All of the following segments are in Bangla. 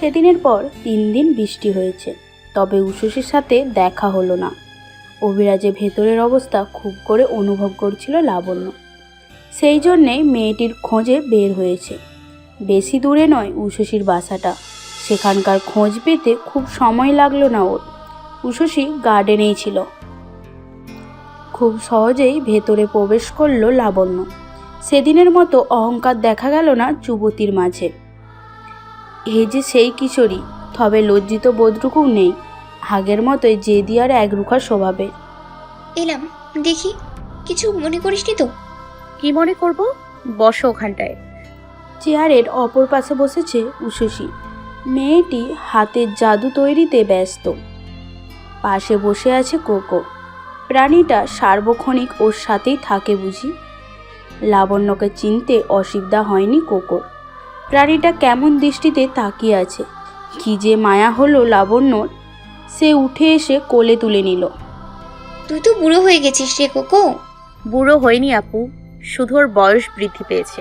সেদিনের পর তিন দিন বৃষ্টি হয়েছে, তবে উষসীর সাথে দেখা হলো না। অভিরাজের ভেতরের অবস্থা খুব করে অনুভব করছিল লাবণ্য। সেই জন্যে মেয়েটির খোঁজে বের হয়েছে। বেশি দূরে নয় উষসীর বাসাটা। সেখানকার খোঁজ পেতে খুব সময় লাগল না ওর। উষসী গার্ডেনেই ছিল। খুব সহজেই ভেতরে প্রবেশ করল লাবণ্য। সেদিনের মতো অহংকার দেখা গেল না যুবতীর মাঝে। এই যে সেই কিশোরী তবে লজ্জিত বোধটুকু নেই। আগের মতোই জেদি আর একরুখা স্বভাবে। এলাম দেখি কিছু মনে করিসনি তো? কি মনে করব? বসো ওখানটায়। চেয়ারের অপর পাশে বসেছে উষসী। মেয়েটি হাতের জাদু তৈরিতে ব্যস্ত। পাশে বসে আছে কোকো। প্রাণীটা সার্বক্ষণিক ওর সাথেই থাকে বুঝি। লাবণ্যকে চিনতে অসুবিধা হয়নি কোকোর। প্রাণীটা কেমন দৃষ্টিতে তাকিয়ে আছে। কি যে মায়া হলো লাবণ্যর সে উঠে এসে কোলে তুলে নিল। তুই তো বুড়ো হয়ে গেছিস রে কোকো। বুড়ো হয়নি আপু শুধু ওর বয়স বৃদ্ধি পেয়েছে।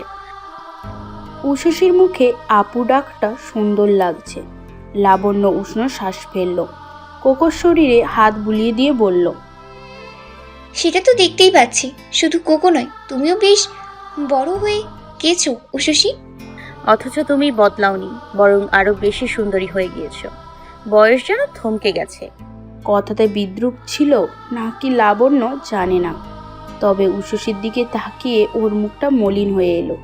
উষসীর মুখে আপু ডাকটা সুন্দর লাগছে। লাবণ্য উষ্ণ শ্বাস ফেলল। কোকোর শরীরে হাত বুলিয়ে দিয়ে বলল সেটা তো দেখতেই পাচ্ছি শুধু কোকো নয় তুমিও বেশ বড় হয়ে গেছো উশসী অথচ তুমি বদলাওনি বরং আরও বেশি সুন্দরী হয়ে গিয়েছো। বয়স যেন থমকে গেছে। কথাতে বিদ্রুপ ছিল নাকি লাবণ্য জানে না। তবে উষসীর দিকে তাকিয়ে ওর মুখটা মলিন হয়ে এলো।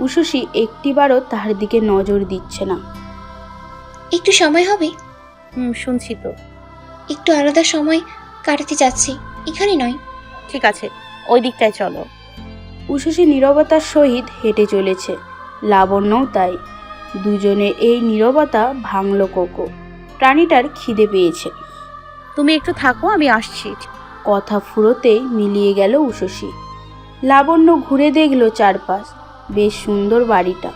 উষসী একটিবারও তার দিকে নজর দিচ্ছে না। একটু সময় হবে? হুম শুনছি তো। একটু আলাদা সময় কাটাতে যাচ্ছি এখানে নয়। ঠিক আছে ওই দিকটায় চলো। উষসী নীরবতার সহিত হেঁটে চলেছে। লাবণ্যও তাই। দুজনে এই নীরবতা ভাঙল কোকো। প্রাণীটার খিদে পেয়েছে। তুমি একটু থাকো আমি আসছি। কথা ফুরোতেই মিলিয়ে গেল উষসী লাবণ্য ঘুরে দেখল চারপাশ বেশ সুন্দর বাড়িটা।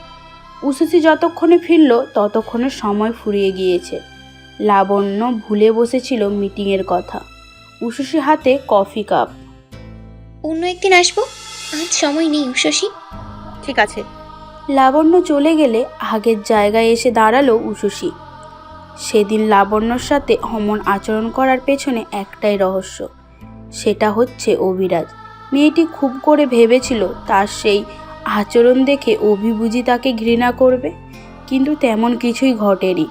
উষসী যতক্ষণে ফিরল ততক্ষণে সময় ফুরিয়ে গিয়েছে। লাবণ্য ভুলে বসেছিল মিটিংয়ের কথা। উষসী হাতে কফি কাপ। অন্য একদিন আসব? আজ সময় নেই উশসী। ঠিক আছে। লাবণ্য চলে গেলে আগের জায়গায় এসে দাঁড়াল উষসী। সেদিন লাবণ্যর সাথে অমন আচরণ করার পেছনে একটাই রহস্য। সেটা হচ্ছে অভিরাজ। মেয়েটি খুব করে ভেবেছিল তার সেই আচরণ দেখে অভিবুঝি তাকে ঘৃণা করবে, কিন্তু তেমন কিছুই ঘটেনি।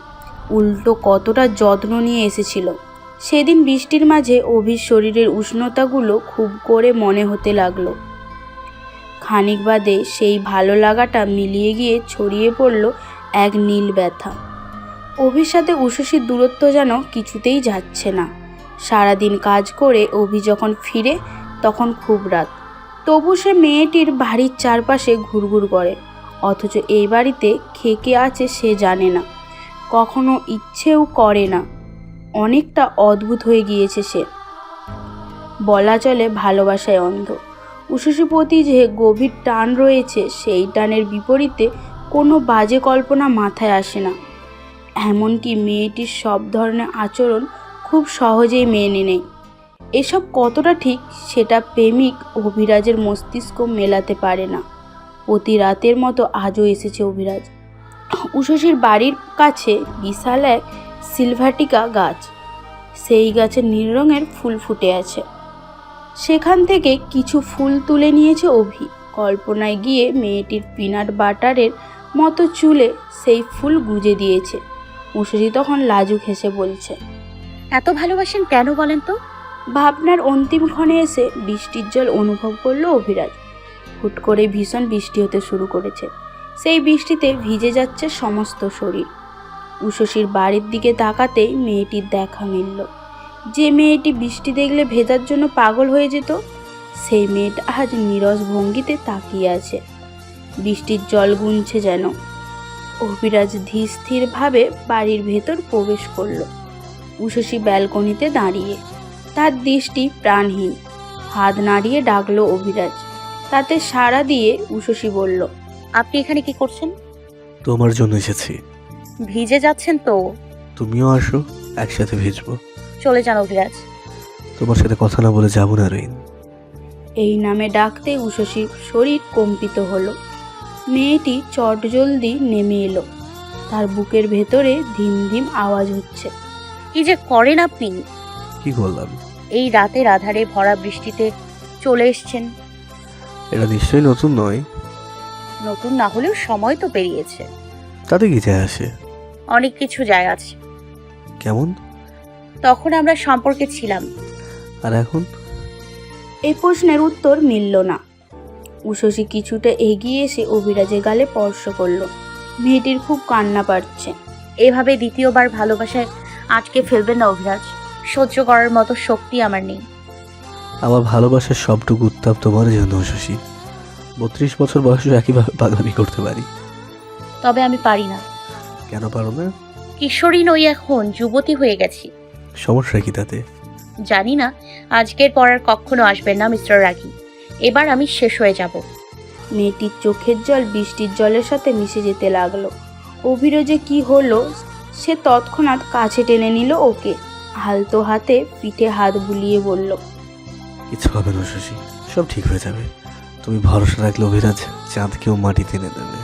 উল্টো কতটা যত্ন নিয়ে এসেছিল। সেদিন বৃষ্টির মাঝে অভির শরীরের উষ্ণতাগুলো খুব করে মনে হতে লাগল। খানিক বাদে সেই ভালো লাগাটা মিলিয়ে গিয়ে ছড়িয়ে পড়ল এক নীল ব্যথা। অভির সাথে উষসীর দূরত্ব যেন কিছুতেই যাচ্ছে না। সারাদিন কাজ করে অভি যখন ফিরে, তখন খুব রাত। তবু সে মেয়েটির বাড়ির চারপাশে ঘুরঘুর করে, অথচ এই বাড়িতে খেকে আছে সে জানে না। কখনো ইচ্ছেও করে না। অনেকটা অদ্ভুত হয়ে গিয়েছে সে। বলা চলে ভালোবাসায় অন্ধ। উষসী প্রতি যে গভীর টান রয়েছে, সেই টানের বিপরীতে কোনো বাজে কল্পনা মাথায় আসে না। এমনকি মেয়েটির সব ধরনের আচরণ খুব সহজেই মেনে নেয়। এসব কতটা ঠিক, সেটা প্রেমিক অভিরাজের মস্তিষ্ক মেলাতে পারে না। প্রতি রাতের মতো আজও এসেছে অভিরাজ। উষসীর বাড়ির কাছে বিশাল এক সিলভাটিকা গাছ। সেই গাছে নীল রঙের ফুল ফুটে আছে। সেখান থেকে কিছু ফুল তুলে নিয়েছে অভি। কল্পনায় গিয়ে মেয়েটির পিনাট বাটারের মতো চুলে সেই ফুল গুজে দিয়েছে। উষসী তখন লাজুক হেসে বলছে এত ভালোবাসেন কেন বলেন তো? ভাবনার অন্তিম ক্ষণে এসে বৃষ্টির জল অনুভব করল অভিরাজ। হুট করে ভীষণ বৃষ্টি হতে শুরু করেছে। সেই বৃষ্টিতে ভিজে যাচ্ছে সমস্ত শরীর। উষসীর বাড়ির দিকে তাকাতেই মেয়েটির দেখা মিলল। যে মেয়েটি বৃষ্টি দেখলে ভেজার জন্য পাগল হয়ে যেত সেই মেয়েটা আজ নিরস ভঙ্গিতে তাকিয়ে আছে। বৃষ্টির জল গুনছে যেন। অভিরাজ ধীর স্থিরভাবে বাড়ির ভেতর প্রবেশ করল। উষসী ব্যালকনিতে দাঁড়িয়ে। তার দৃষ্টি প্রাণহীন। হাত নাড়িয়ে ডাকলো অভিরাজ। তাতে সাড়া দিয়ে উষসী বলল আপনি এখানে কি করছেন? তোমার জন্য এসেছি। ভিজে যাচ্ছেন তো। তুমিও আসো একসাথে ভিজবো। চলে যান অভিরাজ। তোমার সাথে কথা না বলে যাব না রইন এই নামে ডাকতে উষসীর শরীর কম্পিত হলো। মেয়েটি চটজলদি নেমে এলো। তার বুকের ভেতরে ধিম ধিম আওয়াজ হচ্ছে। কি যে করেন আপনি? কি করলাম এই রাতের আধারে ভরা বৃষ্টিতে চলে এসছেন। এটা নিশ্চয়ই নতুন নয়। নতুন না হলেও সময় তো পেরিয়েছে। তাতে কি যায় আসে? অনেক কিছু যায় আছে। কেমন? তখন আমরা সম্পর্কে ছিলাম। আর এখন? এই প্রশ্নের উত্তর মিলল না। উশসী কিছুটা এগিয়ে এসে অভিরাজের গালে স্পর্শ করল। মেয়েটির খুব কান্না পাচ্ছে। এভাবে দ্বিতীয়বার ভালোবাসায় আটকে ফেলবেন না অভিরাজ। সহ্য করার মতো শক্তি আমার নেই। আমার ভালোবাসার সবটুকু উত্তাপ তোমার জন্য শশী বত্রিশ বছর বয়সে একইভাবে পাগলামি করতে পারি। তবে আমি পারি না। কেন পারো না? কিশোরী নই এখন যুবতী হয়ে গেছি। সমস্যা কি তাতে? জানি না। আজকের পর আর কখনো আসবেন না মিস্টার রাগি। এবার আমি শেষ হয়ে যাব। মেয়েটির চোখের জল বৃষ্টির জলের সাথে মিশে যেতে লাগল। অভিরজে কি হলো সে তৎক্ষণাৎ কাছে টেনে নিল ওকে। হালতো হাতে পিঠে হাত বুলিয়ে বলল কিছু হবে না শশী সব ঠিক হয়ে যাবে। তুমি ভরসা রাখলে অভিরাজ চাঁদকেও মাটিতে এনে দেবে।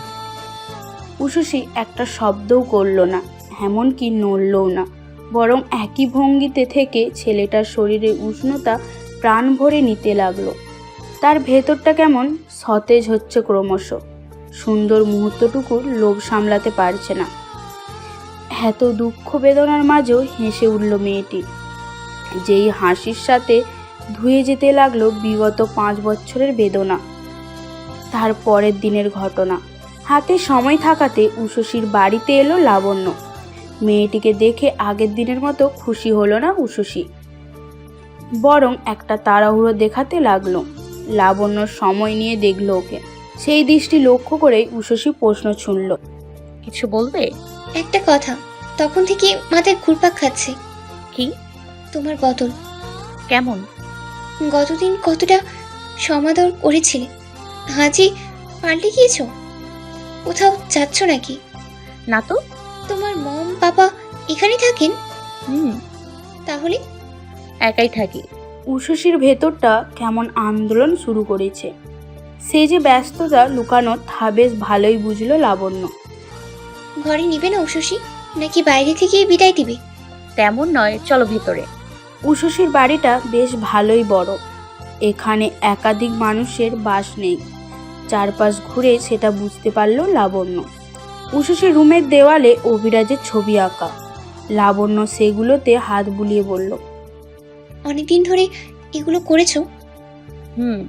উষসী একটা শব্দও করল না এমনকি নড়লও না। বরং একই ভঙ্গিতে থেকে ছেলেটার শরীরের উষ্ণতা প্রাণ ভরে নিতে লাগল। তার ভেতরটা কেমন সতেজ হচ্ছে ক্রমশ। সুন্দর মুহূর্তটুকুর লোভ সামলাতে পারছে না। এত দুঃখ বেদনার মাঝেও হেসে উঠল মেয়েটি। যেই হাসির সাথে ধুয়ে যেতে লাগল বিগত পাঁচ বছরের বেদনা। তার পরের দিনের ঘটনা। হাতে সময় থাকাতে উষসীর বাড়িতে এলো লাবণ্য। মেয়েটিকে দেখে আগের দিনের মতো খুশি হলো না উষসী বরং একটা তাড়াহুড়ো দেখাতে লাগল। লাবণ্য সময় নিয়ে দেখল ওকে। সেই দৃষ্টি লক্ষ্য করেই উষসী প্রশ্ন ছুঁড়ল। কিছু বলবে? একটা কথা তখন থেকে মাথায় ঘুরপাক খাচ্ছে। কি? তোমার বদল। কেমন? গতদিন কতটা সমাদর করেছিলে। হাজি পাল্টে গিয়েছ? কোথাও যাচ্ছ নাকি? না তো। বাবা এখানে থাকেন? হুম। তাহলে? একাই থাকি। উষসীর ভেতরটা কেমন আন্দোলন শুরু করেছে। সে যে ব্যস্ততা লুকানো তা বেশ ভালোই বুঝলো লাবণ্য। ঘরে নিবে না উশসী নাকি বাইরে থেকে বিদায় দিবে? তেমন নয় চলো ভেতরে। উষসীর বাড়িটা বেশ ভালোই বড়। এখানে একাধিক মানুষের বাস নেই। চারপাশ ঘুরে সেটা বুঝতে পারল লাবণ্য। উষসীর রুমের দেওয়ালে অভিরাজের ছবি আঁকা। লাবণ্য সেগুলোতে হাত বুলিয়ে বলল অনেকদিন ধরে এগুলো করেছ? হুম।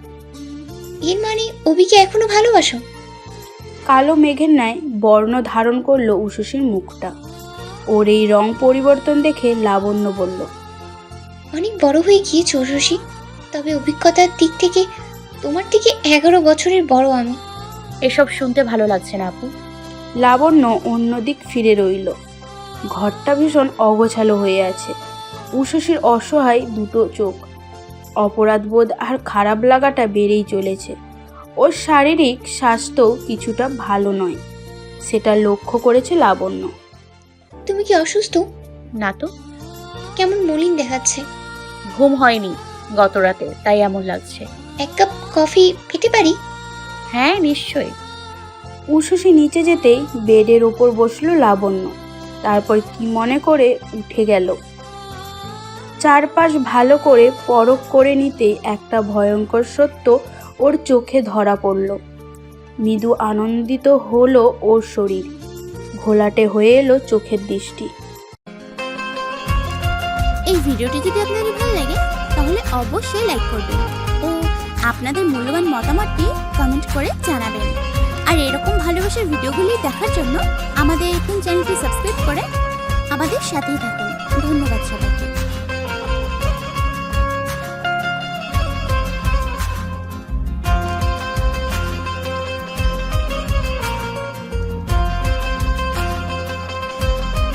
এর মানে অবিকে এখনও ভালোবাসো? কালো মেঘের ন্যায় বর্ণ ধারণ করল উষসীর মুখটা। ওর এই রং পরিবর্তন দেখে লাবণ্য বলল অনেক বড় হয়ে গিয়েছো উর্বশী তবে অভিজ্ঞতার দিক থেকে তোমার থেকে এগারো বছরের বড় আমি। এসব শুনতে ভালো লাগছে না আপু। লাবণ্য অন্যদিক ফিরে রইল। ঘরটা ভীষণ অগোছালো হয়ে আছে। উষসীর অসহায় দুটো চোখ। অপরাধবোধ আর খারাপ লাগাটা বেড়েই চলেছে। ওর শারীরিক স্বাস্থ্য কিছুটা ভালো নয় সেটা লক্ষ্য করেছে লাবণ্য। তুমি কি অসুস্থ? না তো। কেমন মলিন দেখাচ্ছে। ঘুম হয়নি গত রাতে তাই এমন লাগছে। এক কাপ কফি পেতে পারি? হ্যাঁ নিশ্চয়ই। উষসী নিচে যেতেই বেডের ওপর বসল লাবণ্য। তারপর কি মনে করে উঠে গেল। চারপাশ ভালো করে পরখ করে নিতেই একটা ভয়ঙ্কর সত্য ওর চোখে ধরা পড়ল। মৃদু আনন্দিত হলো ওর শরীর। ঘোলাটে হয়ে এলো চোখের দৃষ্টি। এই ভিডিওটি যদি আপনাদের ভালো লাগে, তাহলে অবশ্যই লাইক করবেন। ও আপনাদের মূল্যবান মতামতটি কমেন্ট করে জানাবেন। আর এরকম ভালোবাসার ভিডিওগুলি দেখার জন্য আমাদের এখন চ্যানেলটি সাবস্ক্রাইব করে আমাদের সাথেই থাকুন। ধন্যবাদ সবাই